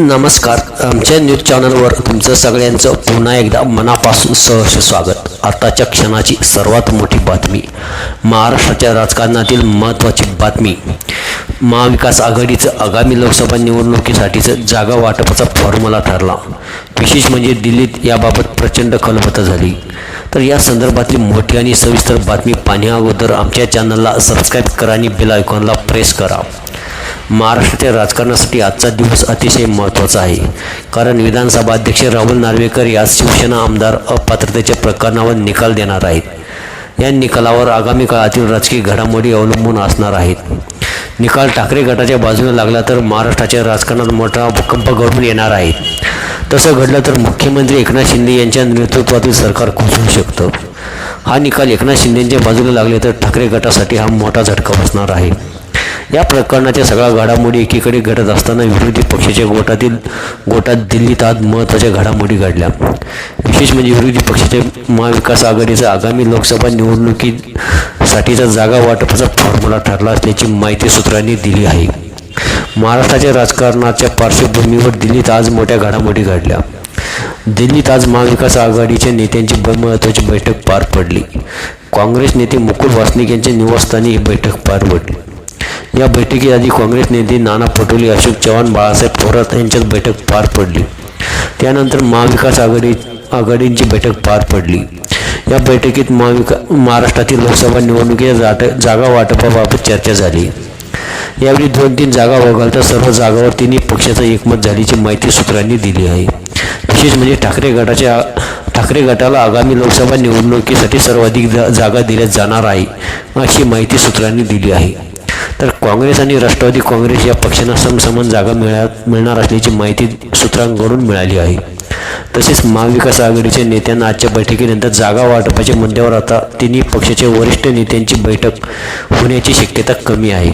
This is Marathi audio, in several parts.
नमस्कार. आमच्या न्यूज चॅनलवर तुमचं सगळ्यांचं पुन्हा एकदा मनापासून सहर्ष स्वागत. आताच्या क्षणाची सर्वात मोठी बातमी महाराष्ट्राच्या राजकारणातील महत्त्वाची बातमी. महाविकास आघाडीचं आगामी लोकसभा निवडणुकीसाठीचं जागा वाटपाचा फॉर्म्युला ठरला. विशेष म्हणजे दिल्लीत याबाबत प्रचंड खलबतं झाली. तर या संदर्भातली मोठी आणि सविस्तर बातमी पाहण्याअगोदर आमच्या चॅनलला सबस्क्राईब करा आणि बेल आयकॉनला प्रेस करा. महाराष्ट्राच्या राजकारणासाठी आजचा दिवस अतिशय महत्त्वाचा आहे. कारण विधानसभा अध्यक्ष राहुल नार्वेकर या शिवसेना आमदार अपात्रतेच्या प्रकरणावर निकाल देणार आहेत. या निकालावर आगामी काळातील राजकीय घडामोडी अवलंबून असणार आहेत. निकाल ठाकरे गटाच्या बाजूने लागला तर महाराष्ट्राच्या राजकारणात मोठा भूकंप घडून येणार आहे. तसं घडलं तर मुख्यमंत्री एकनाथ शिंदे यांच्या नेतृत्वातील सरकार कोसळू शकतं. हा निकाल एकनाथ शिंदेच्या बाजूला लागले तर ठाकरे गटासाठी हा मोठा झटका बसणार आहे. या प्रकरणाच्या सगळ्या घडामोडी एकीकडे घडत असताना विरोधी पक्षाच्या गोटातील गोटात दिल्लीत आज महत्त्वाच्या घडामोडी घडल्या. विशेष म्हणजे विरोधी पक्षाच्या महाविकास आघाडीचा आगामी लोकसभा निवडणुकीसाठीचा जागा वाटपाचा फॉर्म्युला ठरला असल्याची माहिती सूत्रांनी दिली आहे. महाराष्ट्राच्या राजकारणाच्या पार्श्वभूमीवर दिल्लीत आज मोठ्या घडामोडी घडल्या. दिल्लीत आज महाविकास आघाडीच्या नेत्यांची ब- महत्त्वाची बैठक पार पडली. काँग्रेस नेते मुकुल वासनिक यांच्या निवासस्थानी ही बैठक पार पडली. या बैठकीआधी काँग्रेस नेते नाना पटोले अशोक चव्हाण बाळासाहेब थोरात यांच्यात बैठक पार पडली. त्यानंतर महाविकास आघाडी आघाडींची बैठक पार पडली. या बैठकीत महाविका महाराष्ट्रातील लोकसभा निवडणुकीच्या जाट जागा वाटपाबाबत चर्चा झाली. यावेळी दोन तीन जागा वगळता सर्व जागावर तिन्ही पक्षाचं एकमत झाल्याची माहिती सूत्रांनी दिली आहे. विशेष म्हणजे ठाकरे गटाच्या ठाकरे गटाला आगामी लोकसभा निवडणुकीसाठी सर्वाधिक जा जागा दिल्या जाणार आहे अशी माहिती सूत्रांनी दिली आहे. तर काँग्रेस आणि राष्ट्रवादी काँग्रेस या पक्षांना समसमान जागा मिळा मिळणार असल्याची माहिती सूत्रांकडून मिळाली आहे. तसेच महाविकास आघाडीच्या नेत्यांना आजच्या बैठकीनंतर जागा वाटपाच्या मुद्द्यावर आता तिन्ही पक्षाच्या वरिष्ठ नेत्यांची बैठक होण्याची शक्यता कमी आहे.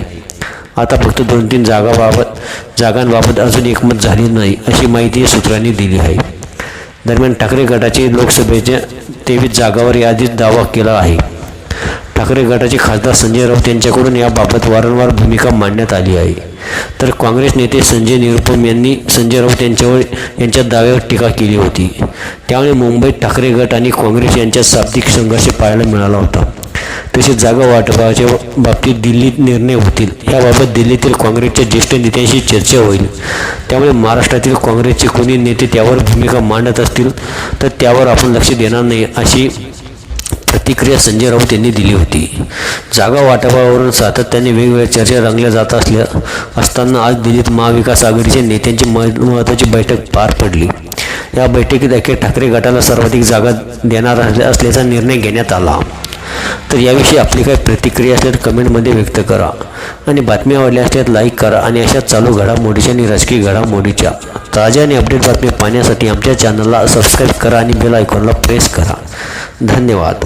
आता फक्त दोन तीन जागाबाबत जागांबाबत अजून एकमत झाले नाही अशी माहिती सूत्रांनी दिली आहे. दरम्यान ठाकरे गटाचे लोकसभेच्या तेवीस जागावर याआधीच दावा केला आहे. ठाकरे गटाचे खासदार संजय राऊत यांच्याकडून याबाबत वारंवार भूमिका मांडण्यात आली आहे. तर काँग्रेस नेते संजय निरुपम यांनी संजय राऊत यांच्यावर यांच्या दाव्यावर टीका केली होती. त्यामुळे मुंबईत ठाकरे गट आणि काँग्रेस यांच्यात शाब्दिक संघर्ष पाहायला मिळाला होता. तसेच जागा वाटपाच्या बाबतीत दिल्लीत निर्णय होतील. याबाबत दिल्लीतील काँग्रेसच्या ज्येष्ठ नेत्यांशी चर्चा होईल. त्यामुळे महाराष्ट्रातील काँग्रेसचे कोणी नेते त्यावर भूमिका मांडत असतील तर त्यावर आपण लक्ष देणार नाही अशी प्रतिक्रिया संजय राऊत यांनी दिली होती. जागा वाटपावरून सातत्याने वेगवेगळ्या चर्चा रंगल्या जात असल्या असताना आज दिल्लीत महाविकास आघाडीच्या नेत्यांची महत्त्वाची बैठक पार पडली. या बैठकीत अखेर ठाकरे गटाला सर्वाधिक जागा देणार असल्याचा निर्णय घेण्यात आला. तर याविषयी आपली काही प्रतिक्रिया असल्यास तर कमेंटमध्ये व्यक्त करा आणि बातम्या आवडल्या असल्यास लाईक करा आणि अशा चालू घडामोडीच्या आणि राजकीय घडामोडीच्या ताज्या आणि अपडेट बातम्या पाहण्यासाठी आमच्या चॅनलला सबस्क्राईब करा आणि बेल आयकॉनला प्रेस करा. धन्यवाद.